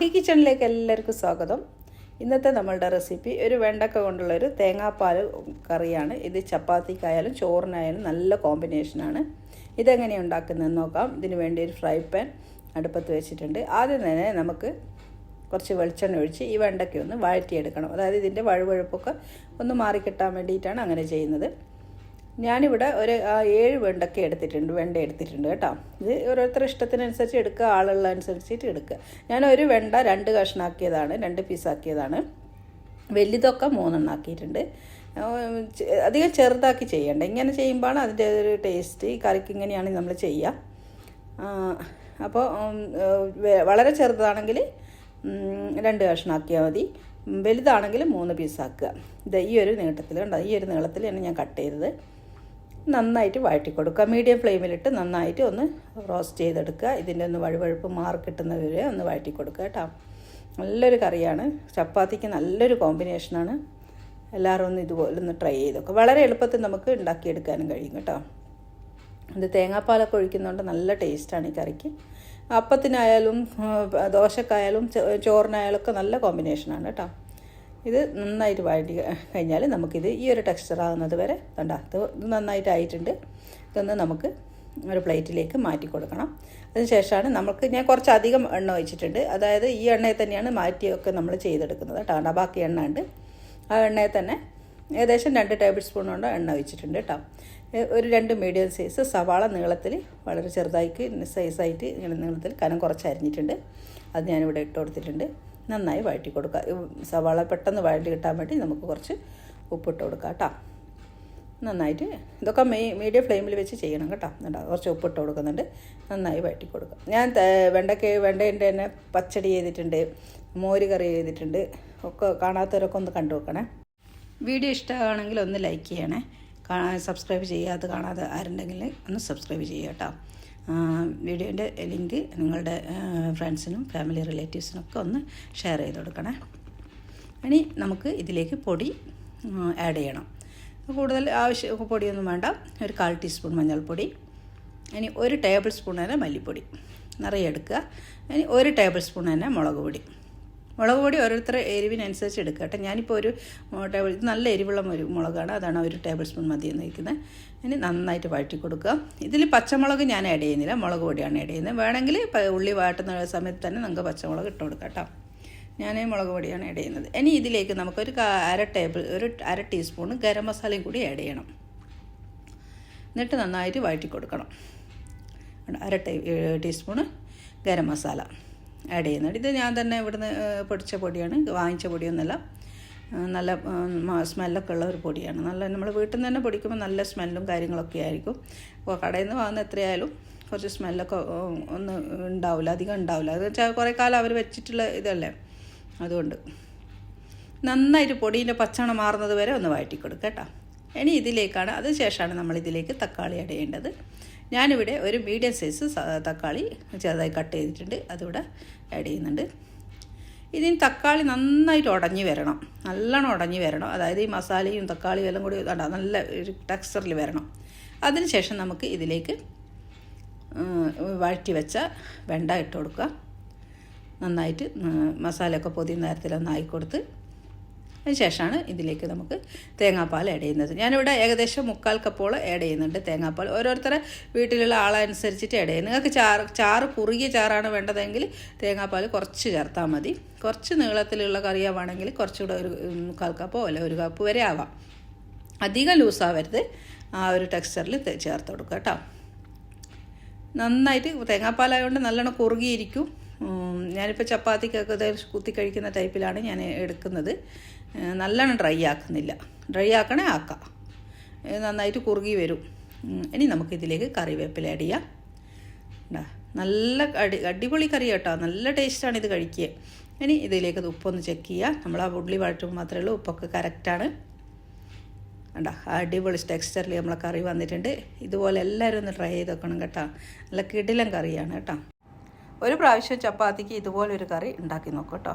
മാഹി കിച്ചണിലേക്ക് എല്ലാവർക്കും സ്വാഗതം. ഇന്നത്തെ നമ്മളുടെ റെസിപ്പി ഒരു വെണ്ടക്ക കൊണ്ടുള്ളൊരു തേങ്ങാപ്പാൽ കറിയാണ്. ഇത് ചപ്പാത്തിക്കായാലും ചോറിനായാലും നല്ല കോമ്പിനേഷനാണ് ഇതെങ്ങനെ ഉണ്ടാക്കുന്നതെന്ന് നോക്കാം. ഇതിന് വേണ്ടി ഒരു ഫ്രൈ പാൻ അടുപ്പത്ത് വെച്ചിട്ടുണ്ട്. ആദ്യം തന്നെ നമുക്ക് കുറച്ച് വെളിച്ചെണ്ണ ഒഴിച്ച് ഈ വെണ്ടയ്ക്ക ഒന്ന് വഴറ്റിയെടുക്കണം. അതായത് ഇതിന്റെ വഴുവഴുപ്പൊക്കെ ഒന്ന് മാറിക്കിട്ടാൻ വേണ്ടിയിട്ടാണ് അങ്ങനെ ചെയ്യുന്നത്. ഞാനിവിടെ ഒരു ഏഴ് വെണ്ടക്ക എടുത്തിട്ടുണ്ട് വെണ്ട എടുത്തിട്ടുണ്ട് കേട്ടോ. ഇത് ഓരോരുത്തരുടെ ഇഷ്ടത്തിനനുസരിച്ച് എടുക്കുക ആളുള്ള അനുസരിച്ചിട്ട് എടുക്കുക. ഞാൻ ഒരു വെണ്ട രണ്ട് കഷ്ണാക്കിയതാണ് രണ്ട് പീസാക്കിയതാണ്. വലുതൊക്കെ മൂന്നെണ്ണം ആക്കിയിട്ടുണ്ട്. അധികം ചെറുതാക്കി ചെയ്യണ്ട. ഇങ്ങനെ ചെയ്യുമ്പോഴാണ് അതിന്റെ ഒരു ടേസ്റ്റ് ഈ കറിക്ക് ഇങ്ങനെയാണ് നമ്മൾ ചെയ്യുക. അപ്പോൾ വളരെ ചെറുതാണെങ്കിൽ രണ്ട് കഷ്ണാക്കിയാൽ മതി. വലുതാണെങ്കിൽ മൂന്ന് പീസാക്കുക. ഇത് ഈ ഒരു നീട്ടത്തിൽ കണ്ടോ ഈ ഒരു നീളത്തിൽ തന്നെ ഞാൻ കട്ട് ചെയ്തത്. നന്നായിട്ട് വഴറ്റി കൊടുക്കുക മീഡിയം ഫ്ലെയിമിലിട്ട് നന്നായിട്ട് ഒന്ന് റോസ്റ്റ് ചെയ്തെടുക്കുക. ഇതിന്റെ ഒന്ന് വഴുവഴുപ്പ് മാറി കിട്ടുന്നത് വരെ ഒന്ന് വഴറ്റി കൊടുക്കുക കേട്ടോ. നല്ലൊരു കറിയാണ്. ചപ്പാത്തിക്ക് നല്ലൊരു കോമ്പിനേഷനാണ്. എല്ലാവരും ഒന്ന് ഇതുപോലെ ഒന്ന് ട്രൈ ചെയ്തൊക്കെ. വളരെ എളുപ്പത്തിൽ നമുക്ക് ഉണ്ടാക്കിയെടുക്കാനും കഴിയും കേട്ടോ. ഇത് തേങ്ങാപ്പാലൊക്കെ ഒഴിക്കുന്നതുകൊണ്ട് നല്ല ടേസ്റ്റാണ് ഈ കറിക്ക്. അപ്പത്തിനായാലും ദോശക്കായാലും ചോറിനായാലും ഒക്കെ നല്ല കോമ്പിനേഷനാണ് കേട്ടോ. ഇത് നന്നായിട്ട് വഴറ്റി കഴിഞ്ഞാൽ നമുക്കിത് ഈ ഒരു ടെക്സ്ചർ ആകുന്നത് വരെ കണ്ട ഇത് നന്നായിട്ട് ആയിട്ടുണ്ട് ഇതൊന്ന് നമുക്ക് ഒരു പ്ലേറ്റിലേക്ക് മാറ്റി കൊടുക്കണം. അതിനുശേഷമാണ് നമുക്ക് ഞാൻ കുറച്ചധികം എണ്ണ ഒഴിച്ചിട്ടുണ്ട്. അതായത് ഈ എണ്ണയിൽ തന്നെയാണ് മാറ്റിയൊക്കെ നമ്മൾ ചെയ്തെടുക്കുന്നത് കേട്ടോ. ബാക്കി എണ്ണ ഉണ്ട്. ആ എണ്ണയിൽ തന്നെ ഏകദേശം രണ്ട് ടേബിൾ സ്പൂൺ കൊണ്ട് എണ്ണ ഒഴിച്ചിട്ടുണ്ട് കേട്ടോ. ഒരു രണ്ട് മീഡിയം സൈസ് സവാള നീളത്തിൽ വളരെ ചെറുതായിട്ട് സൈസായിട്ട് ഇങ്ങനെ നീളത്തിൽ കനം കുറച്ച് അരിഞ്ഞിട്ടുണ്ട് അത് ഞാനിവിടെ ഇട്ട് കൊടുത്തിട്ടുണ്ട്. നന്നായി വഴറ്റി കൊടുക്കുക. സവാള പെട്ടെന്ന് വഴറ്റി കിട്ടാൻ വേണ്ടി നമുക്ക് കുറച്ച് ഉപ്പിട്ട് കൊടുക്കാം കേട്ടോ. നന്നായിട്ട് ഇതൊക്കെ മീ മീഡിയം ഫ്ലെയിമിൽ വെച്ച് ചെയ്യണം കേട്ടോ. എന്നിട്ട് കുറച്ച് ഉപ്പിട്ട് കൊടുക്കുന്നുണ്ട്. നന്നായി വഴറ്റി കൊടുക്കുക. ഞാൻ വെണ്ടയ്ക്ക് വെണ്ടേന്റെ തന്നെ പച്ചടി ചെയ്തിട്ടുണ്ട്. മോര് കറി ചെയ്തിട്ടുണ്ട്. ഒക്കെ കാണാത്തവരൊക്കെ ഒന്ന് കണ്ടു വെക്കണേ വീഡിയോ ഇഷ്ടമാണെങ്കിൽ ഒന്ന് ലൈക്ക് ചെയ്യണേ. സബ്സ്ക്രൈബ് ചെയ്യാതെ കാണാതെ ആരുണ്ടെങ്കിൽ ഒന്ന് സബ്സ്ക്രൈബ് ചെയ്യാം കേട്ടോ. വീഡിയോന്റെ ലിങ്ക് നിങ്ങളുടെ ഫ്രണ്ട്സിനും ഫാമിലി റിലേറ്റീവ്സിനും ഒക്കെ ഒന്ന് ഷെയർ ചെയ്ത് കൊടുക്കണേ. ഇനി നമുക്ക് ഇതിലേക്ക് പൊടി ആഡ് ചെയ്യണം. കൂടുതൽ ആവശ്യം പൊടിയൊന്നും വേണ്ട. ഒരു കാൽ ടീസ്പൂൺ മഞ്ഞൾപ്പൊടി. ഇനി ഒരു ടേബിൾ സ്പൂൺ തന്നെ മല്ലിപ്പൊടി. നിറയെ എടുക്കുക. ഇനി ഒരു ടേബിൾ സ്പൂൺ തന്നെ മുളക് പൊടി. മുളക് പൊടി ഓരോരുത്തരുടെ എരിവിനനുസരിച്ച് എടുക്കുക കേട്ടോ. ഞാനിപ്പോൾ ഒരു ടേബിൾ ഇത് നല്ല എരിവുള്ള ഒരു മുളകാണ്. അതാണ് ഒരു ടേബിൾ സ്പൂൺ മതി എന്ന് വയ്ക്കുന്നത്. ഇനി നന്നായിട്ട് വഴറ്റി കൊടുക്കുക. ഇതിൽ പച്ചമുളക് ഞാൻ ആഡ് ചെയ്യുന്നില്ല. മുളക് പൊടിയാണ് ആഡ് ചെയ്യുന്നത്. വേണമെങ്കിൽ ഉള്ളി വാട്ടുന്ന സമയത്ത് തന്നെ നമുക്ക് പച്ചമുളക് ഇട്ട് കൊടുക്കാം കേട്ടോ. ഞാൻ മുളക് പൊടിയാണ് ആഡ് ചെയ്യുന്നത്. ഇനി ഇതിലേക്ക് നമുക്കൊരു അര ടേബിൾ ഒരു അര ടീസ്പൂൺ ഗരം മസാലയും കൂടി ആഡ് ചെയ്യണം. എന്നിട്ട് നന്നായിട്ട് വഴറ്റി കൊടുക്കണം. അര tea teaspoon garam masala. Add ചെയ്യുന്നുണ്ട് ഇത് ഞാൻ തന്നെ ഇവിടുന്ന് പൊടിച്ച പൊടിയാണ്. വാങ്ങിച്ച പൊടിയൊന്നുമല്ല നല്ല സ്മെല്ലൊക്കെ ഉള്ള ഒരു പൊടിയാണ്. നല്ല നമ്മൾ വീട്ടിൽ നിന്ന് തന്നെ പൊടിക്കുമ്പോൾ നല്ല സ്മെല്ലും കാര്യങ്ങളൊക്കെ ആയിരിക്കും. അപ്പോൾ കടയിൽ നിന്ന് വാങ്ങുന്ന എത്രയായാലും കുറച്ച് സ്മെല്ലൊക്കെ ഒന്നും ഉണ്ടാവില്ല അധികം ഉണ്ടാവില്ല അത് വെച്ചാൽ കുറേ കാലം അവർ വെച്ചിട്ടുള്ള ഇതല്ലേ? അതുകൊണ്ട്. നന്നായിട്ട് പൊടീന്റെ പച്ചമണം മാറുന്നത് വരെ ഒന്ന് വഴറ്റി കൊടുക്കുക കേട്ടോ. ഇനി ഇതിലേക്കാണ് അതിന് ശേഷമാണ് നമ്മൾ ഇതിലേക്ക് തക്കാളി ആഡ് ചെയ്യേണ്ടത്. ഞാനിവിടെ ഒരു മീഡിയം സൈസ് തക്കാളി ചെറുതായി കട്ട് ചെയ്തിട്ടുണ്ട്. അതിവിടെ ആഡ് ചെയ്യുന്നുണ്ട്. ഇതിന് തക്കാളി നന്നായിട്ട് ഉടഞ്ഞു വരണം. നല്ലോണം ഉടഞ്ഞു വരണം. അതായത് ഈ മസാലയും തക്കാളിയും എല്ലാം കൂടി നല്ല ഒരു ടെക്സ്ചറിൽ വരണം. അതിനുശേഷം നമുക്ക് ഇതിലേക്ക് വഴറ്റി വെച്ച വെണ്ട ഇട്ട് കൊടുക്കുക. നന്നായിട്ട് മസാലയൊക്കെ പൊതിയുന്ന നേരത്തിലൊന്ന് ആയിക്കൊടുത്ത് അതിന് ശേഷമാണ് ഇതിലേക്ക് നമുക്ക് തേങ്ങാപ്പാൽ ആഡ് ചെയ്യുന്നത്. ഞാനിവിടെ ഏകദേശം മുക്കാൽ കപ്പോളം ആഡ് ചെയ്യുന്നുണ്ട് തേങ്ങാപ്പാൽ. ഓരോരുത്തരെ വീട്ടിലുള്ള ആളനുസരിച്ചിട്ട് ആഡ് ചെയ്യുന്നത് നിങ്ങൾക്ക് ചാറ് ചാറ് കുറുകിയ ചാറാണ് വേണ്ടതെങ്കിൽ തേങ്ങാപ്പാൽ കുറച്ച് ചേർത്താൽ മതി. കുറച്ച് നീളത്തിലുള്ള കറിയാവാണെങ്കിൽ കുറച്ചുകൂടെ ഒരു മുക്കാൽ കപ്പോ അല്ല ഒരു കപ്പ് വരെ ആവാം. അധികം ലൂസാവരുത് ആ ഒരു ടെക്സ്ചറിൽ ചേർത്ത് കൊടുക്കുക കേട്ടോ. നന്നായിട്ട് തേങ്ങാപ്പാലായതുകൊണ്ട് നല്ലോണം കുറുകിയിരിക്കും. ഞാനിപ്പോൾ ചപ്പാത്തിക്കൊക്കെ ഇത് കുത്തി കഴിക്കുന്ന ടൈപ്പിലാണ് ഞാൻ എടുക്കുന്നത്. നല്ലോണം ഡ്രൈ ആക്കുന്നില്ല. ഡ്രൈ ആക്കണേ ആക്കാം. നന്നായിട്ട് കുറുകി വരും. ഇനി ഇനി നമുക്കിതിലേക്ക് കറിവേപ്പില ആഡ് ചെയ്യാം. നല്ല അടി അടിപൊളി കറി കേട്ടോ. നല്ല ടേസ്റ്റാണ് ഇത് കഴിക്കുക ഇനി ഇതിലേക്ക് ഇത് ഉപ്പൊന്ന് ചെക്ക് ചെയ്യുക നമ്മൾ ആ ഉള്ളി വഴറ്റുമ്പോൾ മാത്രമേ ഉള്ളൂ ഉപ്പൊക്കെ കറക്റ്റാണ്. കണ്ടോ അടിപൊളി ടെക്സ്ചറിൽ നമ്മളെ കറി വന്നിട്ടുണ്ട്. ഇതുപോലെ എല്ലാവരും ഒന്ന് ട്രൈ ചെയ്ത് വെക്കണം കേട്ടോ. നല്ല കിടിലം കറിയാണ് കേട്ടോ. ഒരു പ്രാവശ്യം ചപ്പാത്തിക്ക് ഇതുപോലൊരു കറി ഉണ്ടാക്കി നോക്കൂ കേട്ടോ.